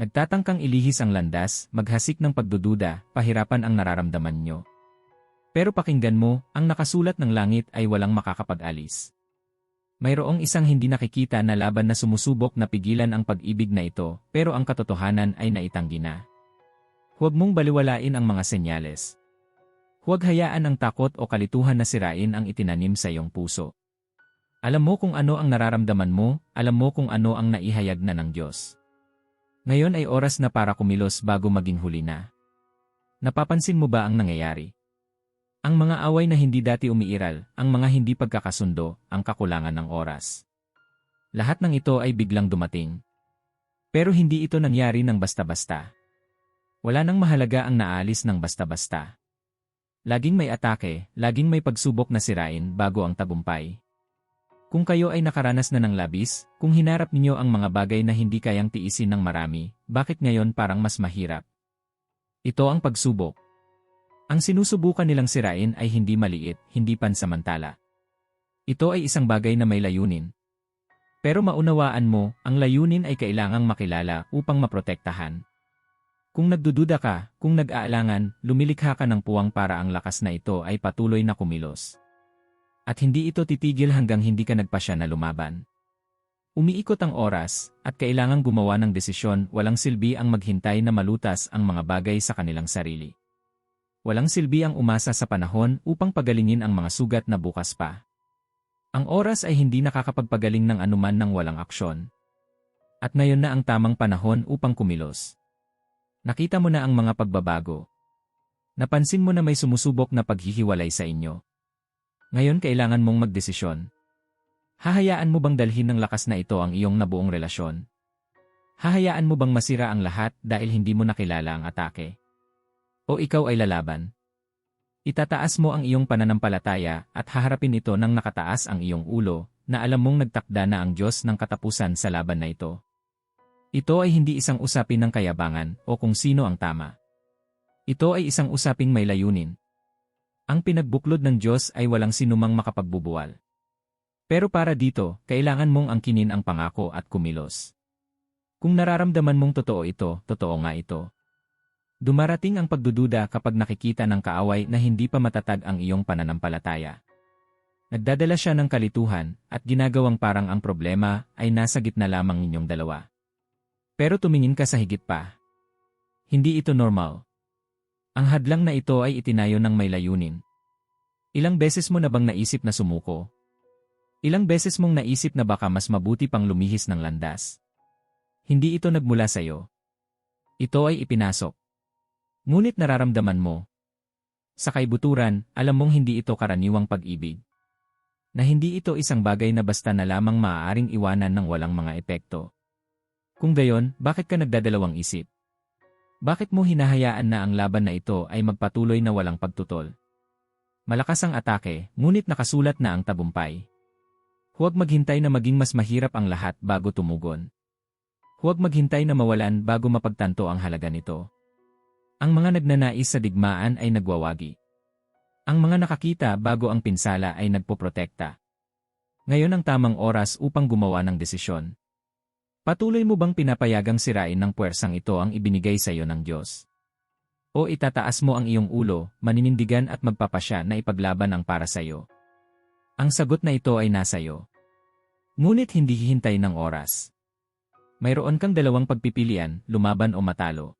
Nagtatangkang ilihis ang landas, maghasik ng pagdududa, pahirapan ang nararamdaman nyo. Pero pakinggan mo, ang nakasulat ng langit ay walang makakapag-alis. Mayroong isang hindi nakikita na laban na sumusubok na pigilan ang pag-ibig na ito, pero ang katotohanan ay naitanggi na. Huwag mong baliwalain ang mga senyales. Huwag hayaan ang takot o kalituhan na sirain ang itinanim sa iyong puso. Alam mo kung ano ang nararamdaman mo, alam mo kung ano ang naihayag na ng Diyos. Ngayon ay oras na para kumilos bago maging huli na. Napapansin mo ba ang nangyayari? Ang mga away na hindi dati umiiral, ang mga hindi pagkakasundo, ang kakulangan ng oras. Lahat ng ito ay biglang dumating. Pero hindi ito nangyari ng basta-basta. Wala nang mahalaga ang naalis ng basta-basta. Laging may atake, laging may pagsubok na sirain bago ang tagumpay. Kung kayo ay nakaranas na ng labis, kung hinarap ninyo ang mga bagay na hindi kayang tiisin ng marami, bakit ngayon parang mas mahirap? Ito ang pagsubok. Ang sinusubukan nilang sirain ay hindi maliit, hindi pansamantala. Ito ay isang bagay na may layunin. Pero maunawaan mo, ang layunin ay kailangang makilala upang maprotektahan. Kung nagdududa ka, kung nag-aalangan, lumilikha ka ng puwang para ang lakas na ito ay patuloy na kumilos. At hindi ito titigil hanggang hindi ka nagpasya na lumaban. Umiikot ang oras, at kailangang gumawa ng desisyon walang silbi ang maghintay na malutas ang mga bagay sa kanilang sarili. Walang silbi ang umasa sa panahon upang pagalingin ang mga sugat na bukas pa. Ang oras ay hindi nakakapagpagaling ng anuman ng walang aksyon. At ngayon na ang tamang panahon upang kumilos. Nakita mo na ang mga pagbabago. Napansin mo na may sumusubok na paghihiwalay sa inyo. Ngayon kailangan mong magdesisyon. Hahayaan mo bang dalhin ng lakas na ito ang iyong nabuong relasyon? Hahayaan mo bang masira ang lahat dahil hindi mo nakilala ang atake? O ikaw ay lalaban? Itataas mo ang iyong pananampalataya at haharapin ito ng nakataas ang iyong ulo na alam mong nagtakda na ang Diyos ng katapusan sa laban na ito. Ito ay hindi isang usapin ng kayabangan o kung sino ang tama. Ito ay isang usaping may layunin. Ang pinagbuklod ng Diyos ay walang sinumang makapagbubuwal. Pero para dito, kailangan mong angkinin ang pangako at kumilos. Kung nararamdaman mong totoo ito, totoo nga ito. Dumarating ang pagdududa kapag nakikita ng kaaway na hindi pa matatag ang iyong pananampalataya. Nagdadala siya ng kalituhan at ginagawang parang ang problema ay nasa gitna lamang ninyong dalawa. Pero tumingin ka sa higit pa. Hindi ito normal. Ang hadlang na ito ay itinayo ng may layunin. Ilang beses mo na bang naisip na sumuko? Ilang beses mong naisip na baka mas mabuti pang lumihis ng landas? Hindi ito nagmula sa iyo. Ito ay ipinasok. Ngunit nararamdaman mo. Sa kaibuturan, alam mong hindi ito karaniwang pag-ibig. Na hindi ito isang bagay na basta na lamang maaaring iwanan ng walang mga epekto. Kung gayon, bakit ka nagdadalawang isip? Bakit mo hinahayaan na ang laban na ito ay magpatuloy na walang pagtutol? Malakas ang atake, ngunit nakasulat na ang tabumpay. Huwag maghintay na maging mas mahirap ang lahat bago tumugon. Huwag maghintay na mawalan bago mapagtanto ang halaga nito. Ang mga nagnanais sa digmaan ay nagwawagi. Ang mga nakakita bago ang pinsala ay nagpoprotekta. Ngayon ang tamang oras upang gumawa ng desisyon. Patuloy mo bang pinapayagang sirain ng puwersang ito ang ibinigay sa iyo ng Diyos? O itataas mo ang iyong ulo, maninindigan at magpapasya na ipaglaban ang para sa iyo? Ang sagot na ito ay nasa iyo. Ngunit hindi hihintay ng oras. Mayroon kang dalawang pagpipilian, lumaban o matalo.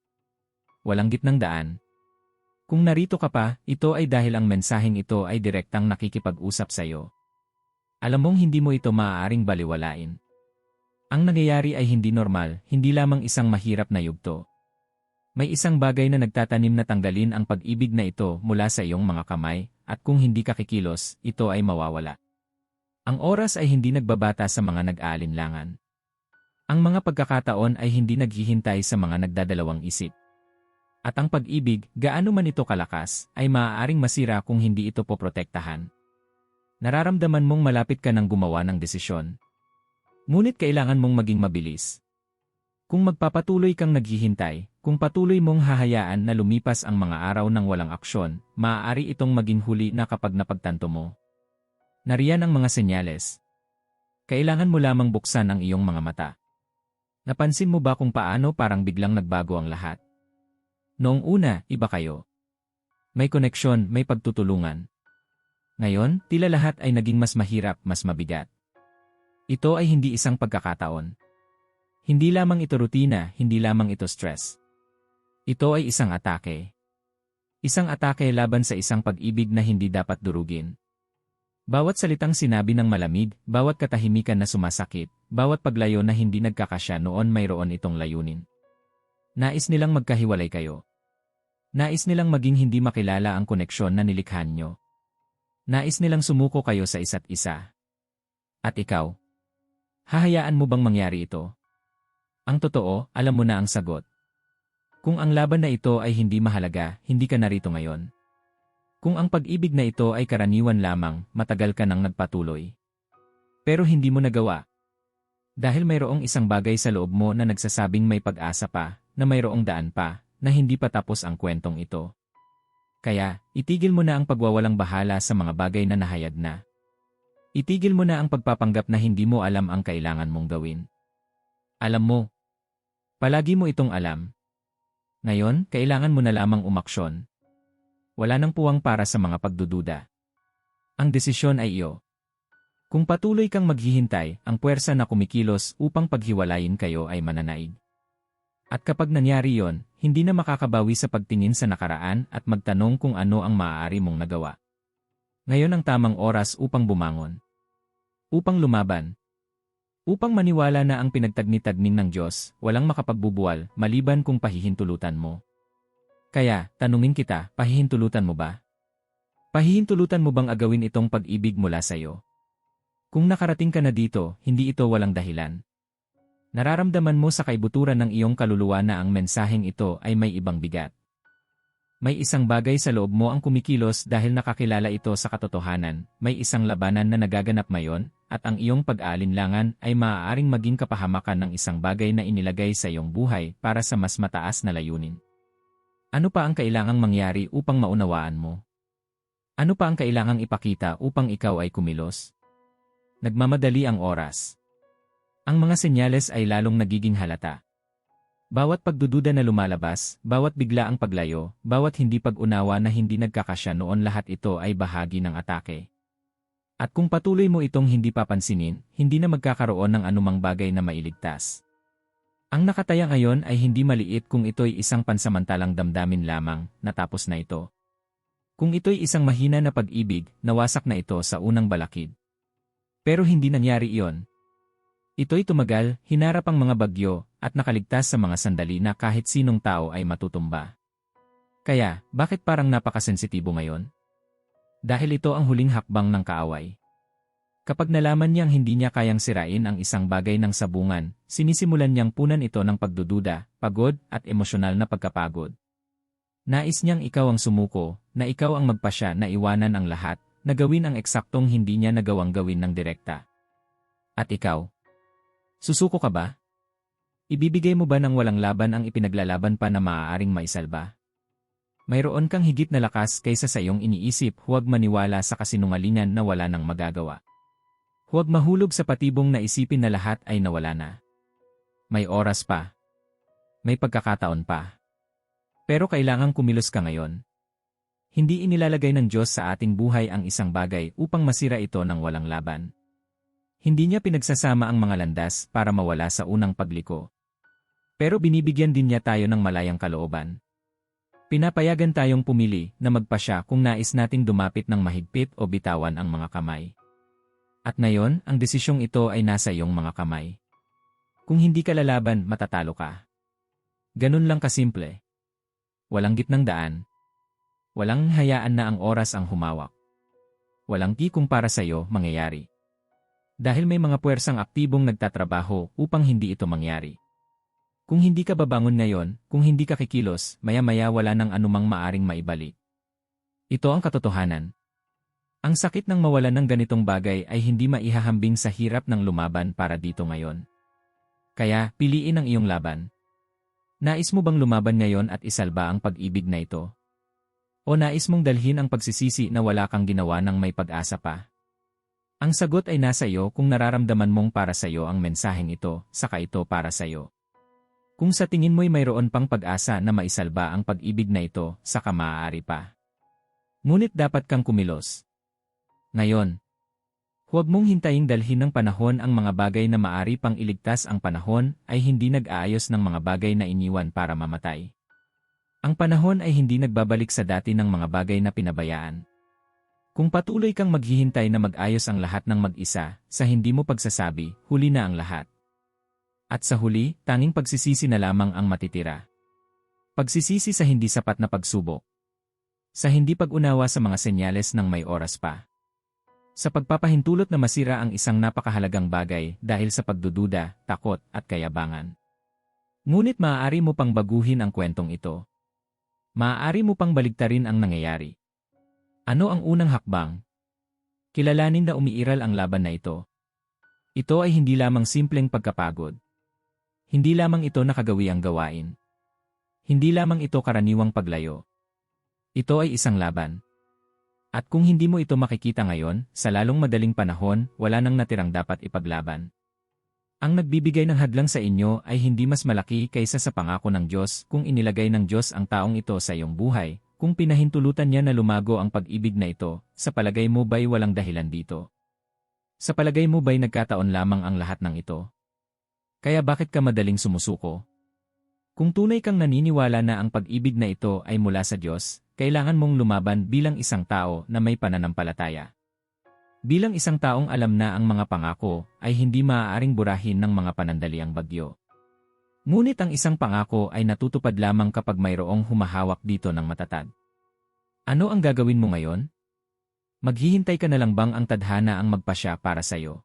Walang gitnang daan. Kung narito ka pa, ito ay dahil ang mensaheng ito ay direktang nakikipag-usap sa iyo. Alam mong hindi mo ito maaaring baliwalain. Ang nangyayari ay hindi normal, hindi lamang isang mahirap na yugto. May isang bagay na nagtatanim na tanggalin ang pag-ibig na ito mula sa iyong mga kamay, at kung hindi ka kikilos, ito ay mawawala. Ang oras ay hindi nagbabata sa mga nag-aalinlangan. Ang mga pagkakataon ay hindi naghihintay sa mga nagdadalawang isip. At ang pag-ibig, gaano man ito kalakas, ay maaaring masira kung hindi ito poprotektahan. Nararamdaman mong malapit ka ng gumawa ng desisyon, Ngunit kailangan mong maging mabilis. Kung magpapatuloy kang naghihintay, kung patuloy mong hahayaan na lumipas ang mga araw ng walang aksyon, maaari itong maging huli na kapag napagtanto mo. Nariyan ang mga senyales. Kailangan mo lamang buksan ang iyong mga mata. Napansin mo ba kung paano parang biglang nagbago ang lahat? Noong una, iba kayo. May koneksyon, may pagtutulungan. Ngayon, tila lahat ay naging mas mahirap, mas mabigat. Ito ay hindi isang pagkakataon. Hindi lamang ito rutina, hindi lamang ito stress. Ito ay isang atake. Isang atake laban sa isang pag-ibig na hindi dapat durugin. Bawat salitang sinabi ng malamig, bawat katahimikan na sumasakit, bawat paglayo na hindi nagkakasya noon mayroon itong layunin. Nais nilang magkahiwalay kayo. Nais nilang maging hindi makilala ang koneksyon na nilikhan nyo. Nais nilang sumuko kayo sa isa't isa. At ikaw? Hahayaan mo bang mangyari ito? Ang totoo, alam mo na ang sagot. Kung ang laban na ito ay hindi mahalaga, hindi ka narito ngayon. Kung ang pag-ibig na ito ay karaniwan lamang, matagal ka nang nagpatuloy. Pero hindi mo nagawa. Dahil mayroong isang bagay sa loob mo na nagsasabing may pag-asa pa, na mayroong daan pa, na hindi pa tapos ang kwentong ito. Kaya, itigil mo na ang pagwawalang bahala sa mga bagay na nahayag na. Itigil mo na ang pagpapanggap na hindi mo alam ang kailangan mong gawin. Alam mo. Palagi mo itong alam, ngayon, kailangan mo na lamang umaksyon. Wala nang puwang para sa mga pagdududa. Ang desisyon ay iyo. Kung patuloy kang maghihintay, ang puwersa na kumikilos upang paghiwalayin kayo ay mananaig. At kapag nangyari yon, hindi na makakabawi sa pagtingin sa nakaraan at magtanong kung ano ang maaari mong nagawa. Ngayon ang tamang oras upang bumangon. Upang lumaban, Upang maniwala na ang pinagtagni-tagning ng Diyos, walang makapagbubuwal, maliban kung pahihintulutan mo. Kaya, tanungin kita, pahihintulutan mo ba? Pahihintulutan mo bang agawin itong pag-ibig mula sa iyo? Kung nakarating ka na dito, hindi ito walang dahilan. Nararamdaman mo sa kaibuturan ng iyong kaluluwa na ang mensaheng ito ay may ibang bigat. May isang bagay sa loob mo ang kumikilos dahil nakakilala ito sa katotohanan, may isang labanan na nagaganap mayon, at ang iyong pag-aalinlangan ay maaaring maging kapahamakan ng isang bagay na inilagay sa iyong buhay para sa mas mataas na layunin. Ano pa ang kailangang mangyari upang maunawaan mo? Ano pa ang kailangang ipakita upang ikaw ay kumilos? Nagmamadali ang oras. Ang mga senyales ay lalong nagiging halata. Bawat pagdududa na lumalabas, bawat bigla ang paglayo, bawat hindi pag-unawa na hindi nagkakasya noon lahat ito ay bahagi ng atake. At kung patuloy mo itong hindi papansinin, hindi na magkakaroon ng anumang bagay na mailigtas. Ang nakataya ngayon ay hindi maliit kung ito'y isang pansamantalang damdamin lamang, natapos na ito. Kung ito'y isang mahina na pag-ibig, nawasak na ito sa unang balakid. Pero hindi nangyari iyon, Ito'y tumagal, hinarap ang mga bagyo, at nakaligtas sa mga sandali na kahit sinong tao ay matutumba. Kaya, bakit parang napakasensitibo ngayon? Dahil ito ang huling hakbang ng kaaway. Kapag nalaman niyang hindi niya kayang sirain ang isang bagay ng sabungan, sinisimulan niyang punan ito ng pagdududa, pagod, at emosyonal na pagkapagod. Nais niyang ikaw ang sumuko, na ikaw ang magpasya na iwanan ang lahat, na gawin ang eksaktong hindi niya nagawang gawin ng direkta. At ikaw, Susuko ka ba? Ibibigay mo ba ng walang laban ang ipinaglalaban pa na maaaring maisalba? Mayroon kang higit na lakas kaysa sa iyong iniisip huwag maniwala sa kasinungalingan na wala nang magagawa. Huwag mahulog sa patibong na isipin na lahat ay nawala na. May oras pa. May pagkakataon pa. Pero kailangang kumilos ka ngayon. Hindi inilalagay ng Diyos sa ating buhay ang isang bagay upang masira ito ng walang laban. Hindi niya pinagsasama ang mga landas para mawala sa unang pagliko. Pero binibigyan din niya tayo ng malayang kalooban. Pinapayagan tayong pumili na magpasya kung nais nating dumapit ng mahigpit o bitawan ang mga kamay. At ngayon, ang desisyong ito ay nasa iyong mga kamay. Kung hindi ka lalaban, matatalo ka. Ganun lang kasimple. Walang gitnang daan. Walang hayaan na ang oras ang humawak. Walang kikong para sa iyo mangyayari dahil may mga puwersang aktibong nagtatrabaho upang hindi ito mangyari. Kung hindi ka babangon ngayon, kung hindi ka kikilos, maya-maya wala nang anumang maaring maibalik. Ito ang katotohanan. Ang sakit ng mawalan ng ganitong bagay ay hindi maihahambing sa hirap ng lumaban para dito ngayon. Kaya, piliin ang iyong laban. Nais mo bang lumaban ngayon at isalba ang pag-ibig na ito? O nais mong dalhin ang pagsisisi na wala kang ginawa ng may pag-asa pa? Ang sagot ay nasa iyo kung nararamdaman mong para sa iyo ang mensaheng ito, saka ito para sa iyo. Kung sa tingin mo'y mayroon pang pag-asa na maisalba ang pag-ibig na ito, saka maaari pa. Ngunit dapat kang kumilos. Ngayon, huwag mong hintayin dalhin ng panahon ang mga bagay na maari pang iligtas ang panahon ay hindi nag-aayos ng mga bagay na iniwan para mamatay. Ang panahon ay hindi nagbabalik sa dati ng mga bagay na pinabayaan. Kung patuloy kang maghihintay na mag-ayos ang lahat ng mag-isa, sa hindi mo pagsasabi, huli na ang lahat. At sa huli, tanging pagsisisi na lamang ang matitira. Pagsisisi sa hindi sapat na pagsubok. Sa hindi pag-unawa sa mga senyales ng may oras pa. Sa pagpapahintulot na masira ang isang napakahalagang bagay dahil sa pagdududa, takot, at kayabangan. Ngunit maaari mo pang baguhin ang kwentong ito. Maaari mo pang baligtarin ang nangyayari. Ano ang unang hakbang? Kilalanin na umiiral ang laban na ito. Ito ay hindi lamang simpleng pagkapagod. Hindi lamang ito nakagawi ang gawain. Hindi lamang ito karaniwang paglayo. Ito ay isang laban. At kung hindi mo ito makikita ngayon, sa lalong madaling panahon, wala nang natirang dapat ipaglaban. Ang nagbibigay ng hadlang sa inyo ay hindi mas malaki kaysa sa pangako ng Diyos kung inilagay ng Diyos ang taong ito sa iyong buhay, kung pinahintulutan niya na lumago ang pag-ibig na ito, sa palagay mo ba'y walang dahilan dito? Sa palagay mo ba'y nagkataon lamang ang lahat ng ito? Kaya bakit ka madaling sumusuko? Kung tunay kang naniniwala na ang pag-ibig na ito ay mula sa Diyos, kailangan mong lumaban bilang isang tao na may pananampalataya. Bilang isang taong alam na ang mga pangako ay hindi maaaring burahin ng mga panandaliang bagyo. Ngunit ang isang pangako ay natutupad lamang kapag mayroong humahawak dito ng matatag. Ano ang gagawin mo ngayon? Maghihintay ka na lang bang ang tadhana ang magpasya para sa iyo?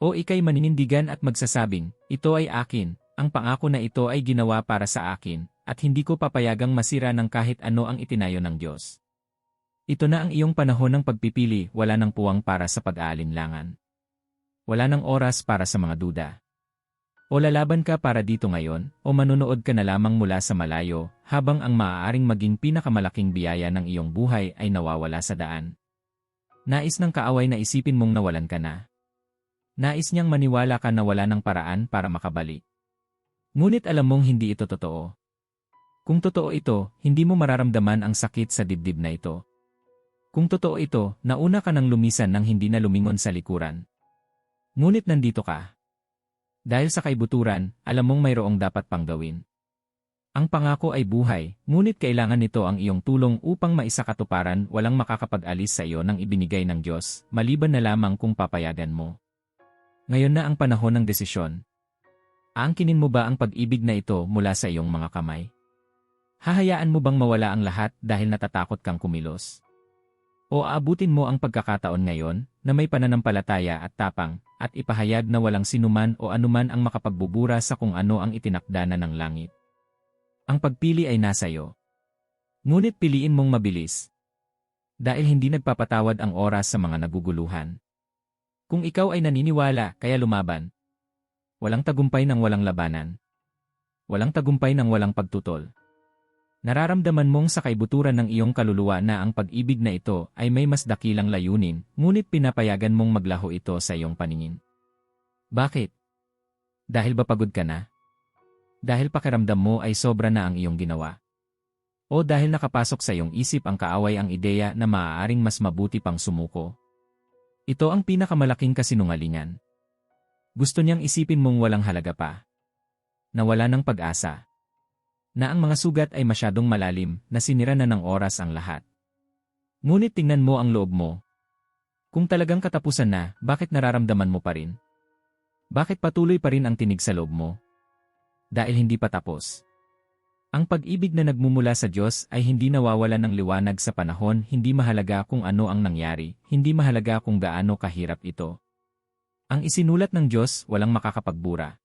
O ikay maninindigan at magsasabing, ito ay akin, ang pangako na ito ay ginawa para sa akin, at hindi ko papayagang masira ng kahit ano ang itinayo ng Diyos. Ito na ang iyong panahon ng pagpipili, wala nang puwang para sa pag-aalinlangan. Wala nang oras para sa mga duda. O lalaban ka para dito ngayon, o manunood ka na lamang mula sa malayo, habang ang maaaring maging pinakamalaking biyaya ng iyong buhay ay nawawala sa daan. Nais ng kaaway na isipin mong nawalan ka na. Nais niyang maniwala ka na wala ng paraan para makabalik. Ngunit alam mong hindi ito totoo. Kung totoo ito, hindi mo mararamdaman ang sakit sa dibdib na ito. Kung totoo ito, nauna ka nang lumisan nang hindi na lumingon sa likuran. Ngunit nandito ka. Dahil sa kaibuturan, alam mong mayroong dapat pang gawin. Ang pangako ay buhay, ngunit kailangan nito ang iyong tulong upang maisakatuparan walang makakapag-alis sa iyo ng ibinigay ng Diyos, maliban na lamang kung papayagan mo. Ngayon na ang panahon ng desisyon. Aangkinin mo ba ang pag-ibig na ito mula sa iyong mga kamay? Hahayaan mo bang mawala ang lahat dahil natatakot kang kumilos? O aabutin mo ang pagkakataon ngayon na may pananampalataya at tapang at ipahayag na walang sinuman o anuman ang makapagbubura sa kung ano ang itinakda na ng langit? Ang pagpili ay nasa iyo. Ngunit piliin mong mabilis. Dahil hindi nagpapatawad ang oras sa mga naguguluhan. Kung ikaw ay naniniwala, kaya lumaban. Walang tagumpay ng walang labanan. Walang tagumpay ng walang pagtutol. Nararamdaman mong sa kaibuturan ng iyong kaluluwa na ang pag-ibig na ito ay may mas dakilang layunin, ngunit pinapayagan mong maglaho ito sa iyong paningin. Bakit? Dahil ba pagod ka na? Dahil pakiramdam mo ay sobra na ang iyong ginawa? O dahil nakapasok sa iyong isip ang kaaway ang ideya na maaaring mas mabuti pang sumuko? Ito ang pinakamalaking kasinungalingan. Gusto niyang isipin mong walang halaga pa. Na wala ng pag-asa. Na ang mga sugat ay masyadong malalim, na sinira na ng oras ang lahat. Ngunit tingnan mo ang loob mo. Kung talagang katapusan na, bakit nararamdaman mo pa rin? Bakit patuloy pa rin ang tinig sa loob mo? Dahil hindi pa tapos. Ang pag-ibig na nagmumula sa Diyos ay hindi nawawala ng liwanag sa panahon, hindi mahalaga kung ano ang nangyari, hindi mahalaga kung gaano kahirap ito. Ang isinulat ng Diyos walang makakapagbura.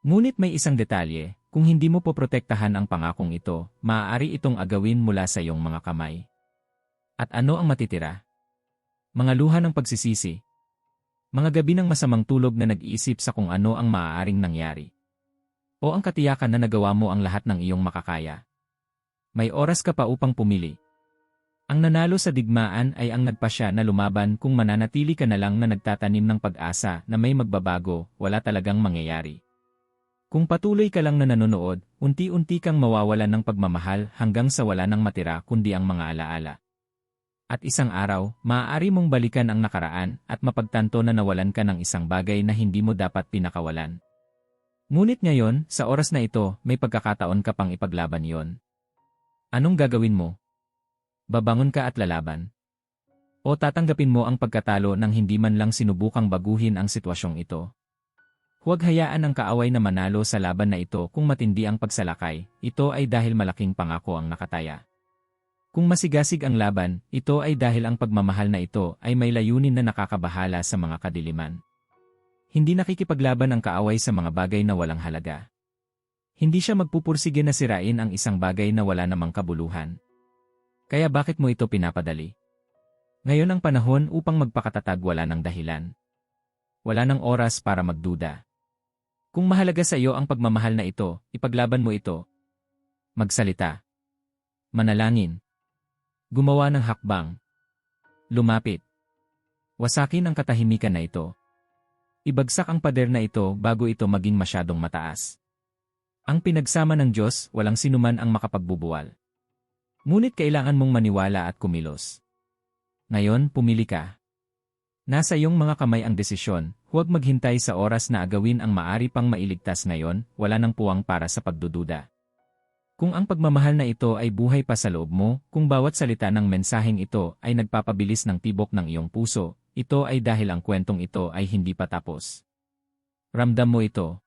Ngunit may isang detalye, kung hindi mo poprotektahan ang pangakong ito, maaari itong agawin mula sa iyong mga kamay. At ano ang matitira? Mga luha ng pagsisisi. Mga gabi ng masamang tulog na nag-iisip sa kung ano ang maaaring nangyari. O ang katiyakan na nagawa mo ang lahat ng iyong makakaya. May oras ka pa upang pumili. Ang nanalo sa digmaan ay ang nagpasya na lumaban kung mananatili ka na lang na nagtatanim ng pag-asa na may magbabago, wala talagang mangyayari. Kung patuloy ka lang na nanonood, unti-unti kang mawawalan ng pagmamahal hanggang sa wala nang matira kundi ang mga alaala. At isang araw, maaari mong balikan ang nakaraan at mapagtanto na nawalan ka ng isang bagay na hindi mo dapat pinakawalan. Ngunit ngayon, sa oras na ito, may pagkakataon ka pang ipaglaban yon. Anong gagawin mo? Babangon ka at lalaban. O tatanggapin mo ang pagkatalo nang hindi man lang sinubukang baguhin ang sitwasyong ito. Huwag hayaan ang kaaway na manalo sa laban na ito kung matindi ang pagsalakay, ito ay dahil malaking pangako ang nakataya. Kung masigasig ang laban, ito ay dahil ang pagmamahal na ito ay may layunin na nakakabahala sa mga kadiliman. Hindi nakikipaglaban ang kaaway sa mga bagay na walang halaga. Hindi siya magpupursige na sirain ang isang bagay na wala namang kabuluhan. Kaya bakit mo ito pinapadali? Ngayon ang panahon upang magpakatatag wala ng dahilan. Wala ng oras para magduda. Kung mahalaga sa iyo ang pagmamahal na ito, ipaglaban mo ito. Magsalita. Manalangin. Gumawa ng hakbang. Lumapit. Wasakin ang katahimikan na ito. Ibagsak ang pader na ito bago ito maging masyadong mataas. Ang pinagsama ng Diyos, walang sinuman ang makapagbubuwal. Ngunit kailangan mong maniwala at kumilos. Ngayon, pumili ka. Nasa iyong mga kamay ang desisyon, huwag maghintay sa oras na agawin ang maari pang mailigtas ngayon, wala nang puwang para sa pagdududa. Kung ang pagmamahal na ito ay buhay pa sa loob mo, kung bawat salita ng mensaheng ito ay nagpapabilis ng tibok ng iyong puso, ito ay dahil ang kwentong ito ay hindi pa tapos. Ramdam mo ito.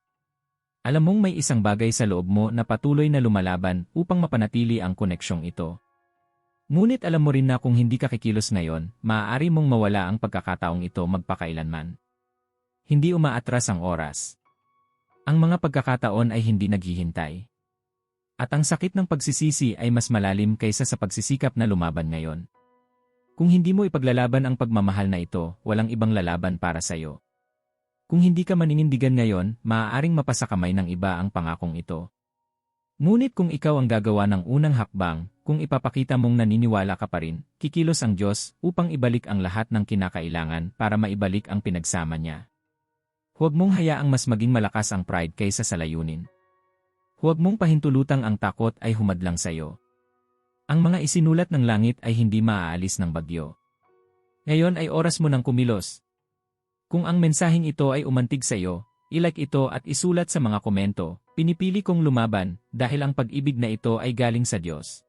Alam mong may isang bagay sa loob mo na patuloy na lumalaban upang mapanatili ang koneksyong ito. Ngunit alam mo rin na kung hindi ka kikilos ngayon, maaari mong mawala ang pagkakataong ito magpakailanman. Hindi umaatras ang oras. Ang mga pagkakataon ay hindi naghihintay. At ang sakit ng pagsisisi ay mas malalim kaysa sa pagsisikap na lumaban ngayon. Kung hindi mo ipaglalaban ang pagmamahal na ito, walang ibang lalaban para sa iyo. Kung hindi ka maninindigan ngayon, maaaring mapasa kamay ng iba ang pangakong ito. Ngunit kung ikaw ang gagawa ng unang hakbang, kung ipapakita mong naniniwala ka pa rin, kikilos ang Diyos upang ibalik ang lahat ng kinakailangan para maibalik ang pinagsama niya. Huwag mong hayaang mas maging malakas ang pride kaysa sa layunin. Huwag mong pahintulutang ang takot ay humadlang sa iyo. Ang mga isinulat ng langit ay hindi maaalis ng bagyo. Ngayon ay oras mo ng kumilos. Kung ang mensaheng ito ay umantig sa iyo, ilike ito at isulat sa mga komento, pinipili kong lumaban dahil ang pag-ibig na ito ay galing sa Diyos.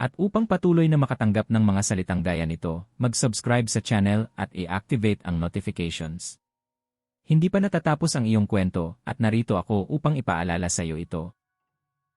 At upang patuloy na makatanggap ng mga salitang gaya nito, mag-subscribe sa channel at i-activate ang notifications. Hindi pa natatapos ang iyong kwento at narito ako upang ipaalala sa iyo ito.